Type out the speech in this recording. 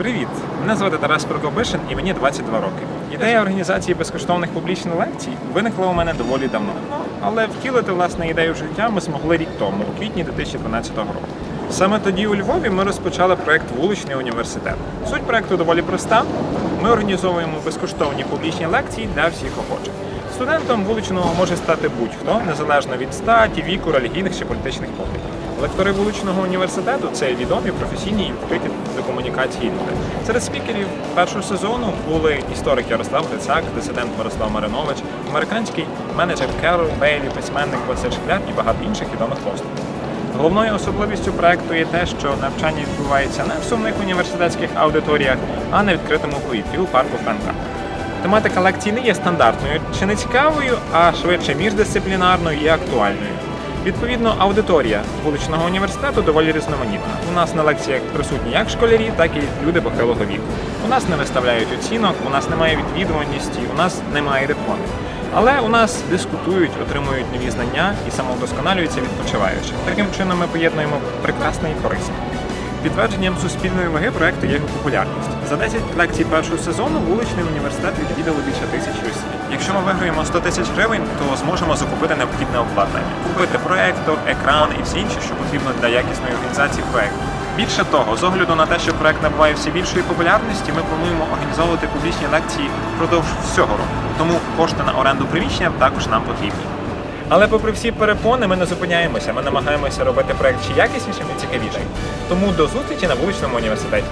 Привіт! Мене звати Тарас Прокопишин і мені 22 роки. Ідея організації безкоштовних публічних лекцій виникла у мене доволі давно. Але втілити власне ідею в життя ми змогли рік тому, у квітні 2012 року. Саме тоді у Львові ми розпочали проект Вуличний університет. Суть проекту доволі проста. Ми організовуємо безкоштовні публічні лекції для всіх охочих. Студентом вуличного може стати будь-хто, незалежно від статі, віку, релігійних чи політичних поглядів. Лектори вуличного університету це відомі професійні і відкриті до комунікації. Серед спікерів першого сезону були історик Ярослав Грицак, дисидент Мирослав Маринович, американський менеджер Керол Бейлі, письменник Василь Шкляр і багато інших відомих постатей. Головною особливістю проекту є те, що навчання відбувається не в сумних університетських аудиторіях, а на відкритому повітрі у парку Франка. Тематика лекцій не є стандартною чи не цікавою, а швидше міждисциплінарною і актуальною. Відповідно, аудиторія вуличного університету доволі різноманітна. У нас на лекціях присутні як школярі, так і люди похилого віку. У нас не виставляють оцінок, у нас немає відвідуваності, у нас немає дипломів. Але у нас дискутують, отримують нові знання і самовдосконалюються відпочиваючи. Таким чином ми поєднуємо прекрасне і корисне. Підтвердженням суспільної ваги проекту є його популярність. За 10 лекцій першого сезону вуличний університет відвідали більше тисячі осіб. Якщо ми виграємо 100 тисяч гривень, то зможемо закупити необхідне обладнання, купити проектор, екран і все інше, що потрібно для якісної організації проекту. Більше того, з огляду на те, що проект набуває все більшої популярності, ми плануємо організовувати публічні лекції впродовж всього року. Тому кошти на оренду приміщення також нам потрібні. Але попри всі перепони, ми не зупиняємося. Ми намагаємося робити проект ще якіснішим і цікавішим. Тому до зустрічі на вуличному університеті.